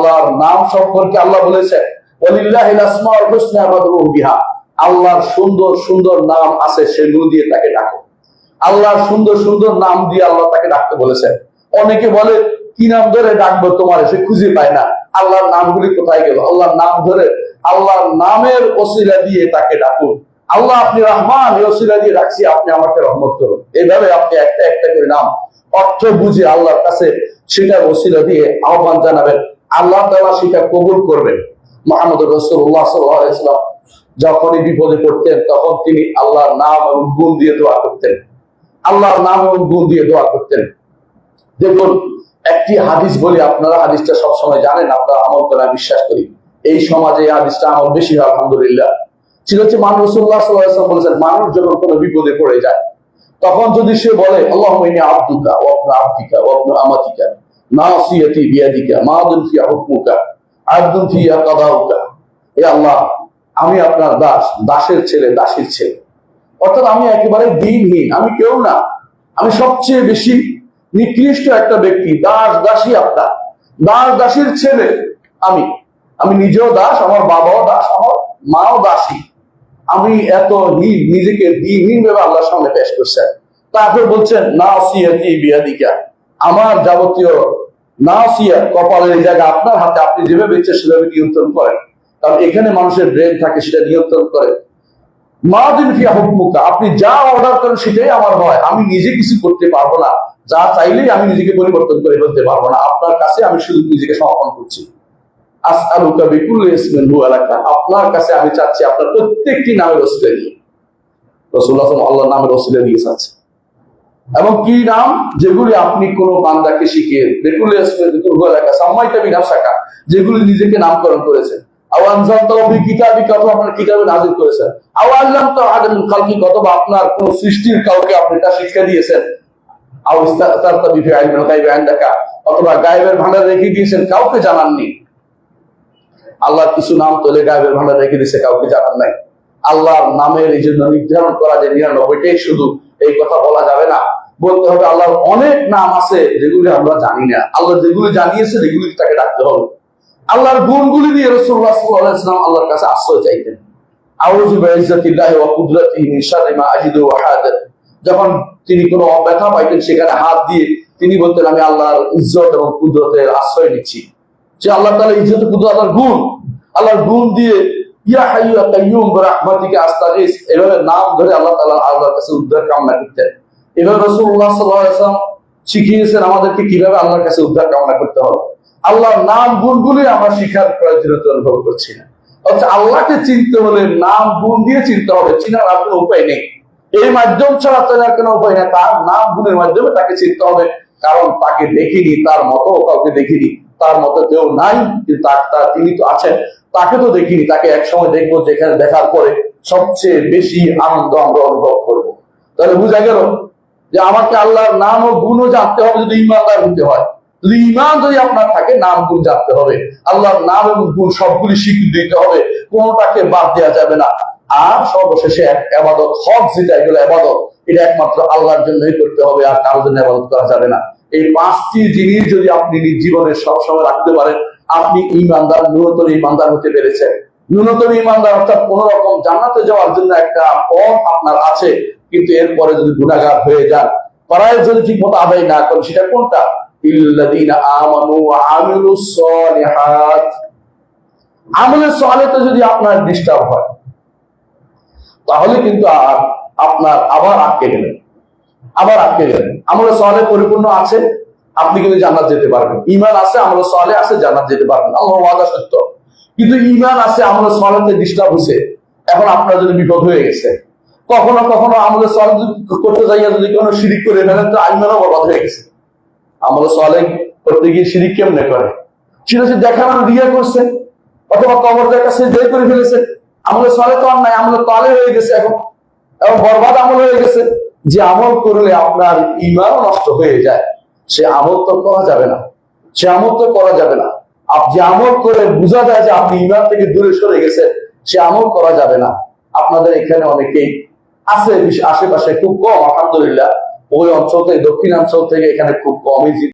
আল্লাহর নাম সম্পর্কে আল্লাহ বলেছেন আল্লাহর সুন্দর সুন্দর নাম আছে সেগুলো দিয়ে তাকে ডাকো। আল্লাহর সুন্দর সুন্দর নাম দিয়ে আল্লাহ তাকে ডাকতে বলেছেন। অনেকে বলে, কি নাম ধরে ডাকবো তোমার? সে খুঁজে পায় না। আল্লাহর নামগুলি কোথায় গেল? আল্লাহর নাম ধরে আল্লাহর নামের ওসিলা দিয়ে তাকে ডাকুন। আল্লাহ, আপনি রহমান, এই ওসিলা দিয়ে রাখছি আপনি আমাকে রহমত করুন। এইভাবে আপনি একটা একটা করে নাম, অর্থ বুঝে আল্লাহর কাছে সেটা ওসিলা দিয়ে আহ্বান জানাবেন। আল্লাহ তাআলা সেটা কবুল করবেন। মোহাম্মদ রসুল্লাহ সাল্লাম যখনই বিপদে পড়তেন, তখন তিনি আল্লাহর নাম এবং গুণ দিয়ে দোয়া করতেন। আল্লাহর নাম এবং গুণ দিয়ে দোয়া করতেন। দেখুন, একটি হাদিস বলি, আপনারা হাদিসটা সবসময় জানেন আপনারা আমল করে বিশ্বাস করি। এই সমাজে হাদিসটা আমল বেশি হয়, আলহামদুলিল্লাহ। ছিল হচ্ছে মানুষ রসুল্লাহ সাল্লাম বলেছেন, মানুষ যখন কোনো বিপদে পড়ে যায়, তখন যদি সে বলে আল্লাহ আব্দুকা ও আপনার আব্দিকা ও আপনার আমাতিকা নাসিয়াতি বিয়াদিকা, মাদুন ফিয়া হুকমুকা আব্দুন ফিয়া কাদাউকা। এ আল্লাহ, আমি আপনার দাস, দাসের ছেলে, দাসীর ছেলে। অর্থাৎ আমি একেবারে দিনহীন, আমি কেউ না। আমি সবচেয়ে বেশি নিকৃষ্ট একটা ব্যক্তি, দাস, দাসী আপনার। দাস, দাসীর ছেলে আমি। আমি নিজেও দাস, আমার বাবাও দাস, আমার মাও দাসী। আমি এত নিজেকে দিনহীন ভাবে আল্লাহর সামনে পেশ করছেন। তারপর বলছেন না সিয়াতি বিয়াদিকা। আমার যাবতীয় না সিয়া কপালের এই জায়গা আপনার হাতে, আপনি যেভাবে ইচ্ছে সেভাবে নিয়ন্ত্রণ করেন। কারণ এখানে মানুষের ব্রেন থাকে, সেটা নিয়ন্ত্রণ করে। মাদিন ফিয়া হুকমুকা, আপনি যা অর্ডার করেন সেটাই আমার হয় আমি নিজে কিছু করতে পারব না। যা চাইলেই আমি নিজেকে পরিবর্তন করে ফেলতে পারব না। আপনার কাছে আমি শুধু নিজেকে সমর্পণ করছি। আপনার কাছে আমি চাচ্ছি আপনার প্রত্যেকটি নামের ওসিলা দিয়ে রাসূলুল্লাহ আল্লাহর নামের ওসিলা দিয়ে চাচ্ছি। এবং কি নাম? যেগুলি আপনি কোন বান্দাকে শিখিয়ে যেগুলি নিজেকে নামকরণ করেছেন। অথবা কাউকে গায়েবের ভান্ডার রেখে দিয়েছেন, কাউকে জানাননি। আল্লাহর কিছু নাম তোলে গায়েবের ভান্ডার রেখে দিয়েছে, কাউকে জানান নাই। আল্লাহর নামের এই জন্য নির্ধারণ করা যে নিরানব্বইটাই শুধু এই কথা বলা যাবে না। বলতে হবে আল্লাহর অনেক নাম আছে যেগুলি আমরা জানি না। আল্লাহ যেগুলি জানিয়েছে যেগুলি তাকে ডাকতে হবে। আল্লাহর গুণগুলি দিয়ে রসুল্লাহ সাল্লাল্লাহু আল্লাহর কাছে আশ্রয় চাইতেন। যখন তিনি কোনো ব্যথা পাইতেন, সেখানে হাত দিয়ে তিনি বলতেন, আমি আল্লাহর ইজ্জত এবং কুদরতের আশ্রয় নিচ্ছি। যে আল্লাহ তাআলা ইজ্জত, কুদরত আল্লাহর গুণ। আল্লাহর গুণ দিয়ে ইয়া হাইয়ু ইয়া কাইয়ুম এভাবে নাম ধরে আল্লাহ তাআলা আল্লাহর কাছে উদ্ধার কামনা করতেন। সাল্লাল্লাহু আলাইহি ওয়াসাল্লাম শিখিয়েছেন আমাদেরকে কীভাবে আল্লাহর কাছে উদ্ধার কামনা করতে হবে। আল্লাহর নাম গুণগুলি আমরা শিখার প্রয়োজনীয়তা অনুভব করছি না। অর্থাৎ আল্লাহকে চিনতে হলে নাম গুণ দিয়ে চিনতে হবে, চিনার আর কোনো উপায় নেই। এই মাধ্যম ছাড়া চেনার কোনো উপায় নেই, তার নাম গুণের মাধ্যমে তাকে চিনতে হবে। কারণ তাকে দেখিনি, তার মতো কাউকে দেখিনি, তার মতো কেউ নাই তিনি তো আছেন। তাকে তো দেখিনি, তাকে এক সময় দেখব যেখানে দেখার পরে সবচেয়ে বেশি আনন্দ আমরা অনুভব করব। তাহলে বুঝা গেল যে আমাকে আল্লাহর নাম ও গুণও জানতে হবে যদি ইমানদার হতে হয়। যদি ইমান যদি আপনার থাকে, নাম, গুণ জানতে হবে। আল্লাহর নাম এবং গুণ সবগুলি স্বীকৃতি দিতে হবে। কোনটাকে বাদ দেওয়া যাবে না। আর সর্বশেষে এক আবাদত, হক যেটা, এগুলো আবাদত, এটা একমাত্র আল্লাহর জন্যই করতে হবে আর কারোর জন্য আবাদত করা যাবে না। এই পাঁচটি জিনিস যদি আপনি নিজ জীবনে সবসময় রাখতে পারেন, আপনি ইমানদার ন্যূনতম ইমানদার হতে পেরেছেন। ন্যূনতম ইমানদার অর্থাৎ কোন রকম জান্নাতে যাওয়ার জন্য একটা পথ আপনার আছে। কিন্তু এরপরে যদি গুণাগার হয়ে যান পড়ায় যদি ঠিক মতো আদায় না করেন, সেটা কোনটা? যদি আপনার ডিস্টার্ব হয়, তাহলে কিন্তু আর আপনার আবার আটকে গেলেন। আবার আটকে গেলেন। পরিপূর্ণ আছে, আপনি কিন্তু জান্নাত যেতে পারবেন। ইমান আছে আমলের সলে আছে, জান্নাত যেতে পারবেন। আল্লাহ সত্য। কিন্তু ইমান আছে আমলের সলেতে ডিস্টার্ব হয়েছে এখন আপনার যদি বিপদ হয়ে গেছে। কখনো কখনো আমলের সল করতে যাইয়া যদি কোনো শিরিক করে ফেলেন, তো ইমানও বরবাদ হয়ে গেছে। আমলে সলে করতে গিয়ে শিরিক কেমনে করে? সেটা সে দেখানো রিয়া করছে, অথবা কবর দেখা সে জয় করে ফেলেছে। আমলে সলে তো আর নাই, আমলে তলে হয়ে গেছে এখন। এবং বরবাদ আমল হয়ে গেছে। যে আমল করলে আপনার ইমান নষ্ট হয়ে যায়। সে আমল তো করা যাবে না। সে আমল তো করা যাবে না। আপনি আমল করে বোঝা যায় যে আপনি ইমান থেকে দূরে সরে গেছেন, সে আমল করা যাবে না। আপনাদের এখানে অনেকেই আছে আশেপাশে খুব কম আলহামদুলিল্লাহ। ওই অঞ্চল থেকে দক্ষিণাঞ্চল থেকে এখানে খুব কমই